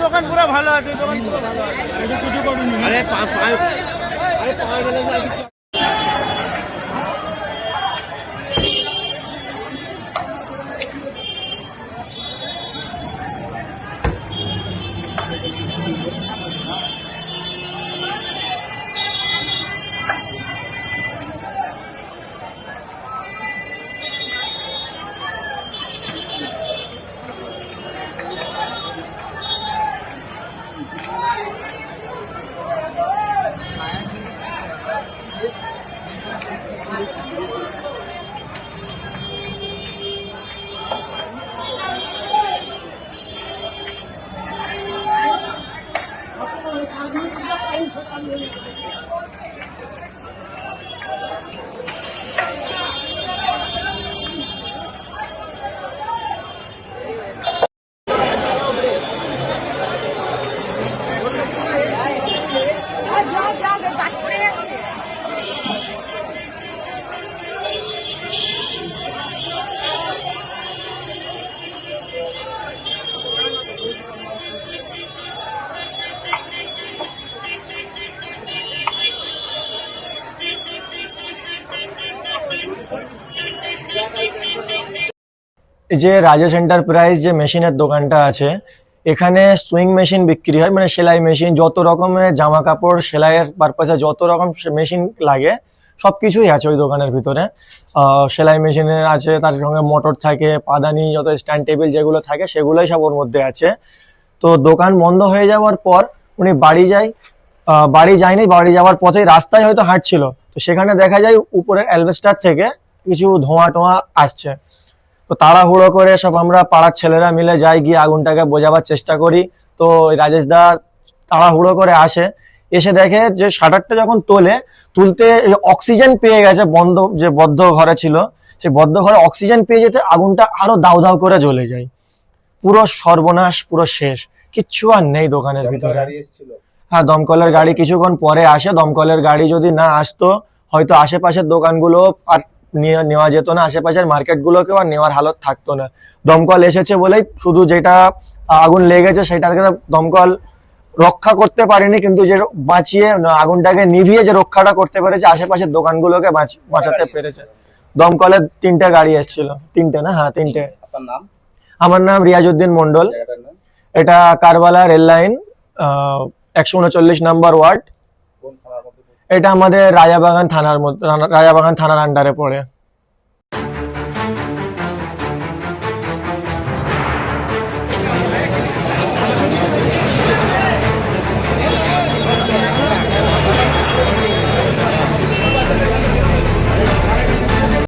দোকান পুরো ভালো আছে দোকান পুরো ভালো আছে। আরে পা- পা- আরে পাওয়ার ব্যালেন্স আর কিছু- এই যে রাজেশ এন্টারপ্রাইজ যে মেশিনের দোকানটা আছে, এখানে সুইং মেশিন বিক্রি হয় মানে সেলাই মেশিন, যত রকমের জামা কাপড়, সেলাইয়ের পারপাসে যত রকম মেশিন লাগে সব কিছুই আছে ওই দোকানের ভিতরে। সেলাই মেশিনের আছে, তার সঙ্গে মোটর থাকে, পাদানি, যত স্ট্যান্ড টেবিল যেগুলো থাকে, সেগুলোই সব ওর মধ্যে আছে। তো দোকান বন্ধ হয়ে যাওয়ার পর উনি বাড়ি যায় বাড়ি যায়নি, বাড়ি যাওয়ার পথেই রাস্তায় হয়তো হাঁটছিল। তো সেখানে দেখা যায় উপরের অ্যালভেস্টার থেকে কিছু ধোঁয়া টোঁয়া আসছে। তো তাড়াহুড়ো করে সব আমরা পাড়ার ছেলেরা মিলে যাই গিয়ে আগুনটাকে বোঝাবার চেষ্টা করি। তো রাজেশ দা তাড়াহুড়ো করে আসে। এসে দেখে যে শাটারটা যখন তোলে তুলতে অক্সিজেন পেয়ে গেছে বন্ধ যে বদ্ধ ঘরে ছিল সে বদ্ধ ঘরে অক্সিজেন পেয়ে যেতে আগুনটা আরও দাউ দাউ করে জ্বলে যায়। পুরো সর্বনাশ পুরো শেষ। কিচ্ছু আর নেই দোকানের ভিতরে। হ্যাঁ দমকলের গাড়ি কিছুক্ষণ পরে আসে। দমকলের গাড়ি যদি না আসতো হয়তো আশেপাশের দোকানগুলো আর নেওয়া যেত না আশেপাশের মার্কেটগুলোকেও আর নেওয়ার হালত থাকতো না। দমকল এসেছে বলেই শুধু যেটা আগুন লেগেছে সেটাকে দমকল রক্ষা করতে পারেনি কিন্তু যে বাঁচিয়ে আগুনটাকে নিভিয়ে যে রক্ষাটা করতে পেরেছে আশেপাশের দোকানগুলোকে বাঁচি- বাঁচাতে পেরেছে। দমকলের তিনটে গাড়ি এসেছিল। তিনটে না? হ্যাঁ তিনটে। আমার নাম রিয়াজউদ্দিন মন্ডল এটা কারবালা রেল লাইন একশো উনচল্লিশ নাম্বার ওয়ার্ড কোন থানার মধ্যে পড়ছে? এটা আমাদের রাজাবাগান থানার মধ্যে রাজাবাগান থানার আন্ডারে পড়ে।